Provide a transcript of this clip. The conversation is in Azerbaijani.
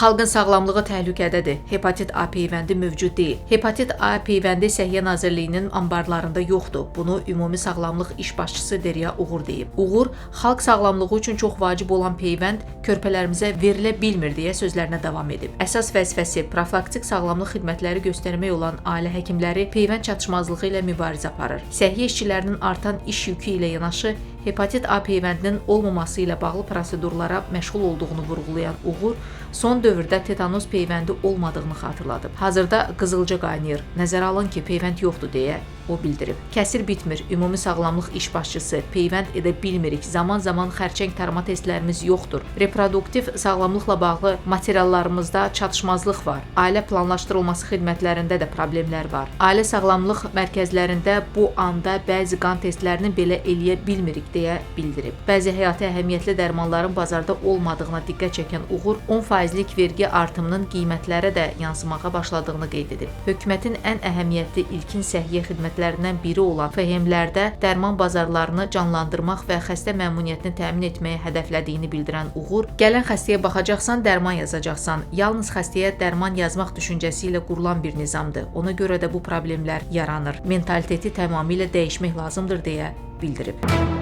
Xalqın sağlamlığı təhlükədədir. Hepatit A peyvəndi mövcud deyil. Hepatit A peyvəndi Səhiyyə Nazirliyinin anbarlarında yoxdur. Bunu Ümumi Sağlamlıq İş Başçısı Derya Uğur deyib. Uğur, xalq sağlamlığı üçün çox vacib olan peyvənd körpələrimizə verilə bilmir deyə sözlərinə davam edib. Əsas vəzifəsi profilaktik sağlamlıq xidmətləri göstərmək olan ailə həkimləri peyvənd çatışmazlığı ilə mübarizə aparır. Səhiyyə işçilərinin artan iş yükü ilə yanaşı hepatit A peyvəndinin olmaması ilə bağlı prosedurlara məşğul olduğunu vurğulayan Uğur, son dövrdə tetanos peyvəndi olmadığını xatırladıb. Hazırda qızılca qaynayır. Nəzərə alın ki, peyvənd yoxdur deyə o bildirib. Kəsir bitmir. Ümumi Sağlamlıq İş Başçısı peyvənd edə bilmirik. Zaman-zaman xərçəng tarama testlərimiz yoxdur. Reproduktiv sağlamlıqla bağlı materiallarımızda çatışmazlıq var. Ailə planlaşdırılması xidmətlərində də problemlər var. Ailə sağlamlıq mərkəzlərində bu anda bəzi qan testlərini belə eləyə bilmirik deyə bildirib. Bəzi həyati əhəmiyyətli dərmanların bazarda olmadığına diqqət çəkən Uğur 10%lik vergi artımının qiymətlərə də yansımağa başladığını qeyd edib. Hökumətin ən əhəmiyyətli ilkin səhiyyə xidmətlərindən biri olan FHM-lərdə dərman bazarlarını canlandırmaq və xəstə məmnuniyyətini təmin etməyi hədəflədiyini bildirən Uğur, gələn xəstəyə baxacaqsan, dərman yazacaqsan. Yalnız xəstəyə dərman yazmaq düşüncəsi ilə qurulan bir nizamdır. Ona görə də bu problemlər yaranır. Mentaliteti tamamilə dəyişmək lazımdır deyə bildirib.